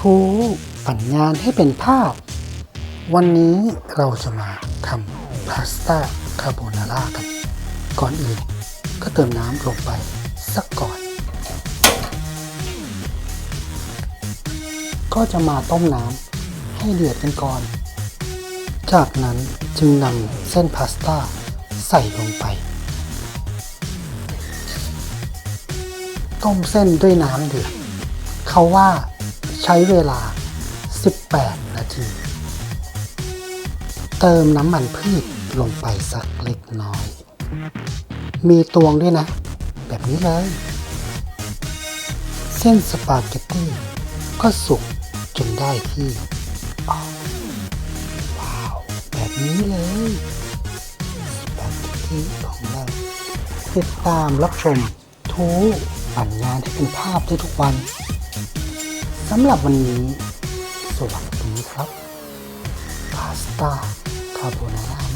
ทูปั่นงานให้เป็นภาพ วันนี้เราจะมาทำพาสต้าคาโบนาร่ากัน ก่อนอื่นก็เติมน้ำลงไปสักก่อน ก็จะมาต้มน้ำให้เดือดกันก่อน จากนั้นจึงนำเส้นพาสต้าใส่ลงไป ต้มเส้นด้วยน้ำเดือดเขาว่า ใช้เวลา 18 นาที เติมน้ำมันพืชลงไปสักเล็กน้อย มีตวงด้วยนะ แบบนี้เลย เส้นสปาเกตตี้ก็สุกจนได้ที่ ว้าว แบบนี้เลย สปาเกตตี้ของเรา ติดตามรับชมทูปั่นงานให้เป็นภาพได้ทุกวัน สำหรับวันนี้ สวัสดีครับ พาสต้าคาโบนาร่า